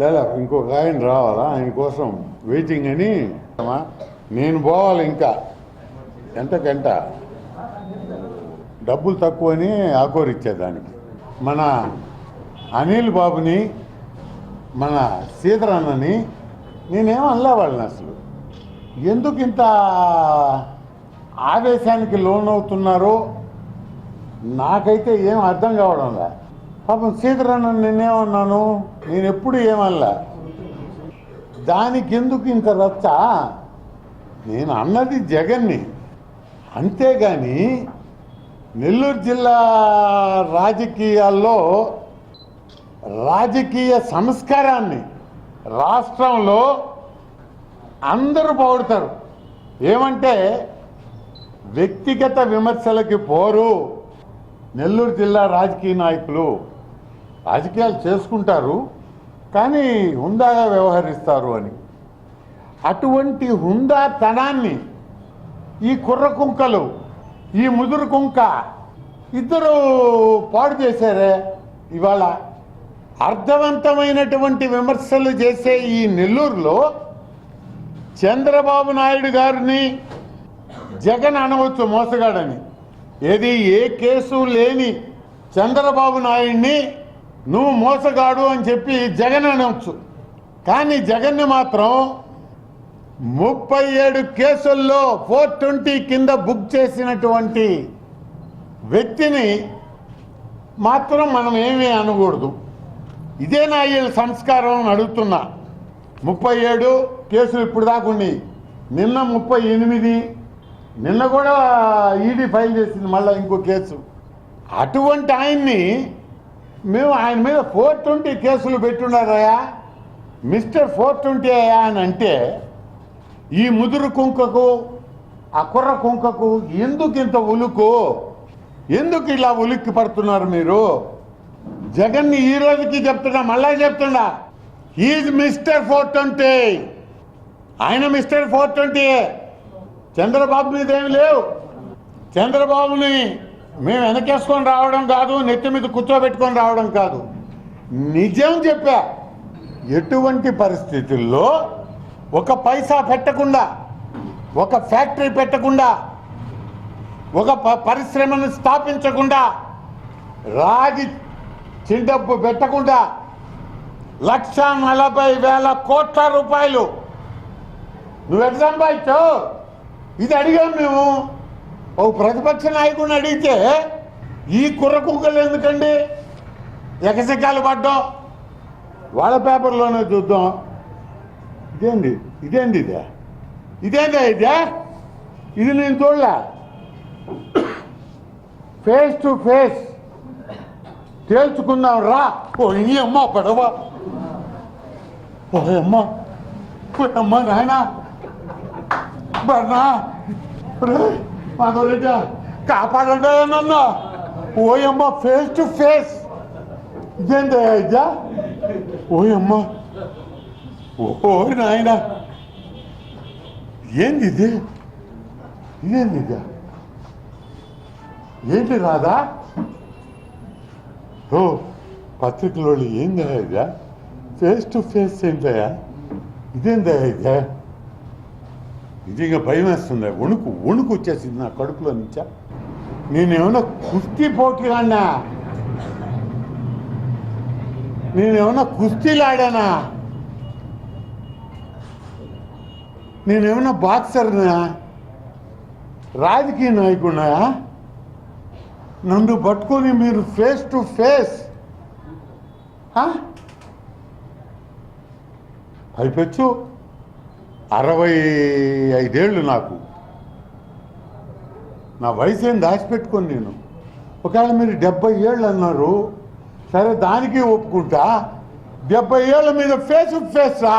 లేదా ఇంకొక ఆయన రావాలా? ఆయన కోసం వెయిటింగ్ అని. నేను పోవాలి ఇంకా. ఎంతకంట డబ్బులు తక్కువని ఆకోరిచ్చేదానికి. మన అనిల్ బాబుని మన సీతరన్నని నేనేం అనలే వాళ్ళని అసలు. ఎందుకు ఇంత ఆవేశానికి లోనవుతున్నారో నాకైతే ఏం అర్థం కావడంలా పాపం సీతరన్న నేనేమన్నాను? నేను ఎప్పుడు ఏమనలా దానికి ఎందుకు ఇంత రచ్చ? నేను అన్నది జగన్ని. అంతేగాని నెల్లూరు జిల్లా రాజకీయాల్లో రాజకీయ సంస్కారాన్ని రాష్ట్రంలో అందరూ పొగుడతారు. ఏమంటే వ్యక్తిగత విమర్శలకి పోరు నెల్లూరు జిల్లా రాజకీయ నాయకులు. రాజకీయాలు చేసుకుంటారు కానీ హుందాగా వ్యవహరిస్తారు అని. అటువంటి హుందాతనాన్ని ఈ కుర్ర కుంకలు ఈ ముదురు కుంక ఇద్దరు పాడు చేశారే. ఇవాళ అర్థవంతమైనటువంటి విమర్శలు చేసే ఈ నెల్లూరులో చంద్రబాబు నాయుడు గారిని జగన్ అనవచ్చు మోసగాడని. ఏది ఏ కేసు లేని చంద్రబాబు నాయుడిని నువ్వు మోసగాడు అని చెప్పి జగన్ అనవచ్చు. కానీ జగన్ని మాత్రం ముప్పై ఏడు కేసుల్లో ఫోర్ ట్వంటీ కింద బుక్ చేసినటువంటి వ్యక్తిని మాత్రం మనం ఏమీ అనకూడదు. ఇదే నా వీళ్ళ సంస్కారం అని అడుగుతున్నా. ముప్పై ఏడు కేసులు ఇప్పుడు దాకా ఉన్నాయి. నిన్న ముప్పై ఎనిమిది నిన్న కూడా ఈడీ ఫైల్ చేసింది మళ్ళీ ఇంకో కేసు. అటువంటి ఆయన్ని మేము ఆయన మీద ఫోర్ ట్వంటీ కేసులు పెట్టున్నారయా మిస్టర్ ఫోర్ ట్వంటీ అయ్యా అని అంటే ఈ ముదురు కుంకకు ఆ కుర్ర కుంకకు ఎందుకు ఇంత ఉలుకు? ఎందుకు ఇలా ఉలిక్కి పడుతున్నారు మీరు? జగన్ని ఈ రోజుకి చెప్తున్నా మళ్ళా చెప్తున్నా. ఈజ్ మిస్టర్ ఫోర్ ట్వంటీ ఆయన మిస్టర్ ఫోర్ ట్వంటీ చంద్రబాబు మీద ఏమి లేవు. చంద్రబాబుని మేము వెనకేసుకొని రావడం కాదు నెత్తి మీద కూర్చోబెట్టుకొని రావడం కాదు. నిజం చెప్పా ఎటువంటి పరిస్థితుల్లో ఒక పైసా పెట్టకుండా ఒక ఫ్యాక్టరీ పెట్టకుండా ఒక ప- పరిశ్రమను స్థాపించకుండా రాగి చిండప్పు పెట్టకుండా లక్ష నలభై వేల కోట్ల రూపాయలు. నువ్వు ఎట్లా సంపాదించావు ఇది అడిగాం మేము. ఓ ప్రతిపక్ష నాయకుడిని అడిగితే ఈ కుర్ర కుక్కలు ఎందుకండి? ఎకసెక్కాలు పడ్డం. వాళ్ళ పేపర్లోనే చూద్దాం. ఇదేంది? ఇదేంది ఇదే? ఇదేందా ఇదే? ఇది నేను చూడలే. ఫేస్ టు ఫేస్ తేల్చుకుందాం రా. ఓ ఈ అమ్మ పడవ. ఓ అమ్మ. అమ్మ నాయన. బర్నా. మాధవరెడ్డి కాపాడండి నన్ను. ఓయమ్మ ఫేస్ టు ఫేస్ ఇదేంటి ఇదా? ఓ ఓ నాయన. ఏంది ఇది? ఇదేంది ఇది? ఏంటి రాదా ఓ పత్రికలో ఏందా ఇదా? ఫేస్ టు ఫేస్ ఏంటయ్యా ఇదేందా ఇదా? ఇది ఇక భయం వేస్తుంది? వణుకు వణుకు వచ్చేసింది నా కడుపులో నుంచా? నేనేమన్నా కుస్తీ పోటీలాడినా? నేనేమన్నా కుస్తీలాడానా? నేనేమన్నా బాక్సర్నా రాజకీయ నాయకుడినా నన్ను పట్టుకొని మీరు ఫేస్ టు ఫేస్ అయిపోచ్చు. అరవై ఐదేళ్ళు నాకు. నా వయసు ఏం దాచిపెట్టుకొని నేను. ఒకవేళ మీరు డెబ్బై ఏళ్ళు అన్నారు సరే దానికి ఒప్పుకుంటా. డెబ్బై ఏళ్ళ మీద ఫేస్ టు ఫేస్ రా.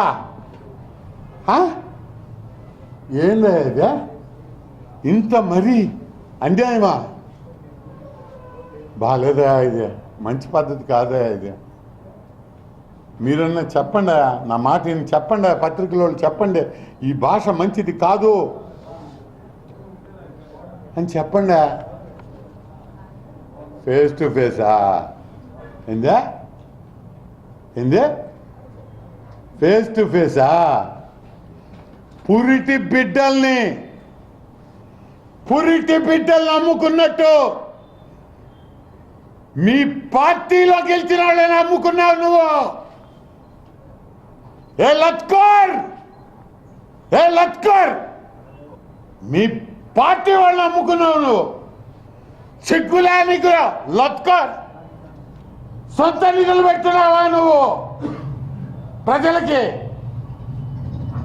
ఏం ఏందా ఇంత మరీ అన్యాయమా బాగాలేదా ఇది. మంచి పద్ధతి కాదా ఇది. మీరన్నా చెప్పండి నా మాట విని చెప్పండి పత్రికల చెప్పండి. ఈ భాష మంచిది కాదు అని చెప్పండి. ఫేస్ టు ఫేసా ఏందే? ఏందే? ఫేస్ టు ఫేసా పురిటి బిడ్డల్ని పురిటి బిడ్డల్ని నమ్ముకున్నట్టు మీ పార్టీలో గెలిచిన వాళ్ళని అమ్ముకున్నావు నువ్వు. ఏ లత్కర్ ఏ లత్కర్ మీ పార్టీ వాళ్ళని అమ్ముకున్నావు నువ్వు. సిగ్గులే నీకు లత్కర్ సొంత నిధులు పెడుతున్నావా నువ్వు ప్రజలకి?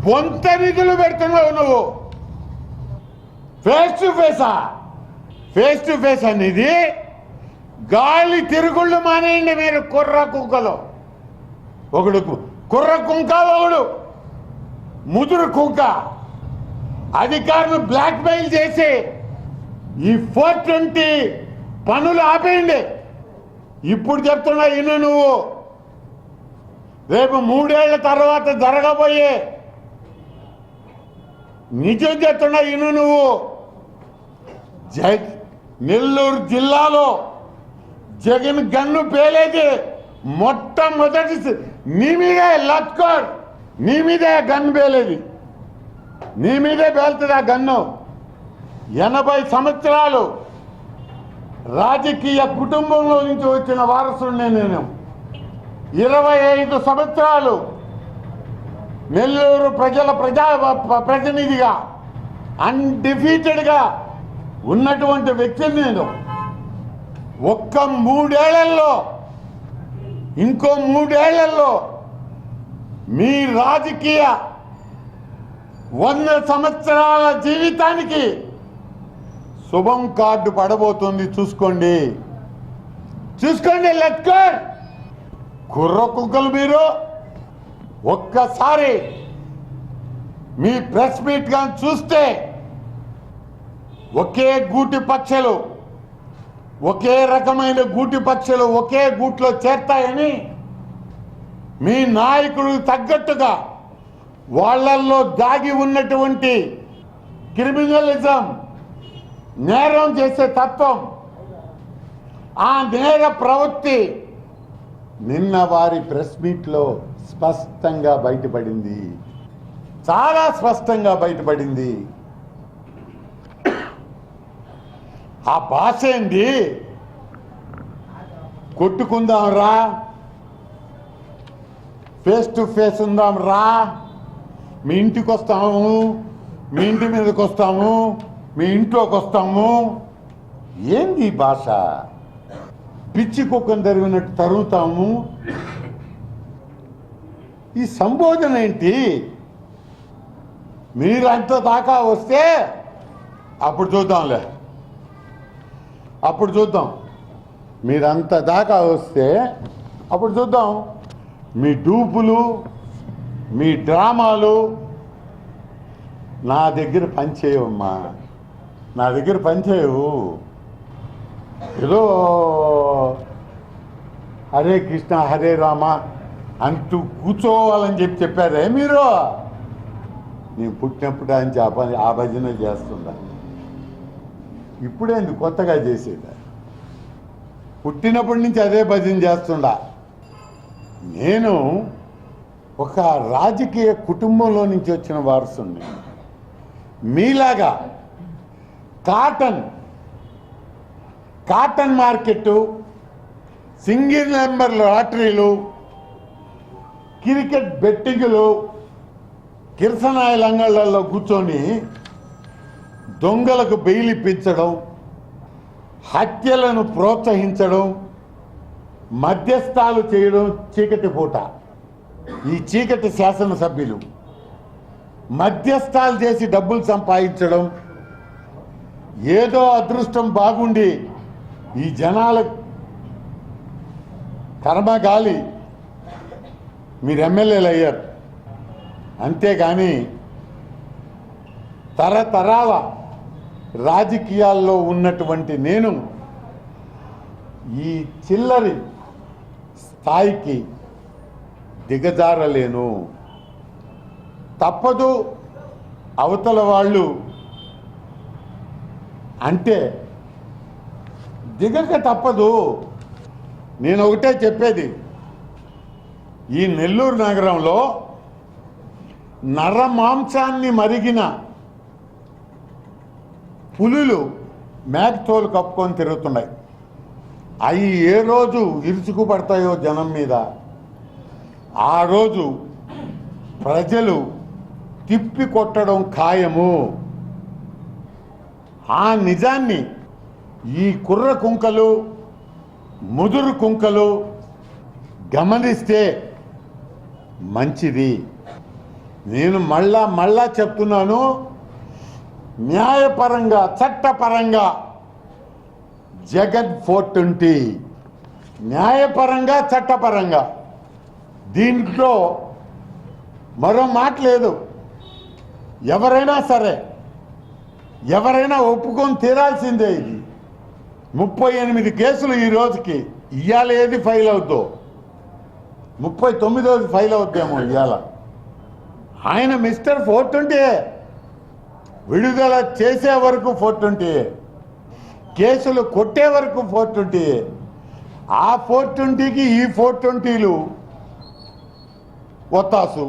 పొంత నిధులు పెడుతున్నావు నువ్వు. ఫేస్ టు ఫేసా ఫేస్ టు ఫేస్ అనేది గాలి తిరుగుళ్ళు మానేయండి మీరు కుర్ర కుంకలు. ఒకడు కుర్ర కుంక ఒకడు. ముదురు కుంక. అధికారులు బ్లాక్మెయిల్ చేసి ఈ ఫోర్ ట్వంటీ పనులు ఆపేయండి. ఇప్పుడు చెప్తున్నా ఇను నువ్వు. రేపు మూడేళ్ళ తర్వాత జరగబోయే నిజం చెప్తున్నా ఇను నువ్వు. జ నెల్లూరు జిల్లాలో జగన్ గన్ను పేలేది మొట్టమొదటి నీ మీదే లత్కోర్. నీ మీదే గన్ను పేలేది. నీ మీదే పేలుతుంది ఆ గన్ను. ఎనభై సంవత్సరాలు రాజకీయ కుటుంబంలో నుంచి వచ్చిన వారసుడిని నేను. ఇరవై ఐదు సంవత్సరాలు నెల్లూరు ప్రజల ప్రజా ప్రతినిధిగా అన్డిఫీటెడ్గా ఉన్నటువంటి వ్యక్తిని నేను ఒక్క మూడేళ్ళలో ఇంకో మూడేళ్ళలో మీ రాజకీయ వంద సంవత్సరాల జీవితానికి శుభం కార్డు పడబోతుంది చూసుకోండి. చూసుకోండి లెక్కర్ కుర్ర కుక్కలు మీరు! ఒక్కసారి మీ ప్రెస్ మీట్ కానీ చూస్తే ఒకే గూటి పక్షలు ఒకే రకమైన గూటి పక్షులు ఒకే గూట్లో చేరతాయని మీ నాయకుడు తగ్గట్టుగా వాళ్ళల్లో దాగి ఉన్నటువంటి క్రిమినలిజం నేరం చేసే తత్వం ఆ నేర ప్రవృత్తి నిన్న వారి ప్రెస్ మీట్లో స్పష్టంగా బయటపడింది. చాలా స్పష్టంగా బయటపడింది. ఆ భాష ఏంటి కొట్టుకుందాం రా ఫేస్ టు ఫేస్ ఉందాం రా మీ ఇంటికి వస్తాము మీ ఇంటి మీదకి వస్తాము మీ ఇంట్లోకి వస్తాము. ఏంది భాష? పిచ్చి కుక్కను తరిగినట్టు తరుగుతాము. ఈ సంబోధన ఏంటి? మీరంత దాకా వస్తే అప్పుడు చూద్దాంలే. అప్పుడు చూద్దాం. మీరంత దాకా వస్తే అప్పుడు చూద్దాం. మీ డూపులు మీ డ్రామాలు నా దగ్గర పనిచేయవమ్మా. నా దగ్గర పనిచేయవు. ఏదో హరే కృష్ణ హరే రామ అంటూ కూర్చోవాలని చెప్పి చెప్పారే మీరు? నేను పుట్టినప్పుడు ఆయన ఆ ఆ భజన చేస్తుందా ఇప్పుడే కొత్తగా చేసేది? పుట్టినప్పటి నుంచి అదే భజన చేస్తుండా. నేను ఒక రాజకీయ కుటుంబంలో నుంచి వచ్చిన వారసుని మీలాగా cotton cotton market single number లాటరీలు cricket బెట్టింగులు కిరసనాయ అంగళ్ళల్లో కూర్చొని దొంగలకు బెయిల్ ఇప్పించడం హత్యలను ప్రోత్సహించడం మధ్యస్థాలు చేయడం చీకటి పూట. ఈ చీకటి శాసనసభ్యులు మధ్యస్థాలు చేసి డబ్బులు సంపాదించడం ఏదో అదృష్టం బాగుండి ఈ జనాల కర్మగాలి మీరు ఎమ్మెల్యేలు అయ్యారు. అంతేగాని తరతరాల రాజకీయాల్లో ఉన్నటువంటి నేను ఈ చిల్లరి స్థాయికి దిగజారలేను. తప్పదు అవతల వాళ్ళు అంటే దిగక తప్పదు. నేను ఒకటే చెప్పేది. ఈ నెల్లూరు నగరంలో నర మాంసాన్ని మరిగిన పులులు మేకతోలు కప్పుకొని తిరుగుతున్నాయి. అవి ఏ రోజు ఇరుచుకుపడతాయో జనం మీద? ఆ రోజు ప్రజలు తిప్పి కొట్టడం ఖాయము. ఆ నిజాన్ని ఈ కుర్ర కుంకలు ముదురు కుంకలు గమనిస్తే మంచిది. నేను మళ్ళా మళ్ళా చెప్తున్నాను న్యాయపరంగా చట్టపరంగా జగన్ ఫోర్ ట్వంటీ. న్యాయపరంగా చట్టపరంగా. దీంట్లో మరో మాట లేదు. ఎవరైనా సరే ఎవరైనా ఒప్పుకొని తీరాల్సిందే ఇది. ముప్పై ఎనిమిది కేసులు ఈ రోజుకి ఇవాళ ఏది ఫైల్ అవుద్దో? ముప్పై తొమ్మిదోది ఫైల్ అవుద్దేమో ఇవాళ ఆయన మిస్టర్ ఫోర్ ట్వంటీ విడుదల చేసే వరకు ఫోర్ ట్వంటీ కేసులు కొట్టే వరకు ఫోర్ ట్వంటీ ఆ ఫోర్ ట్వంటీకి ఈ ఫోర్ ట్వంటీలు ఒత్తాసు.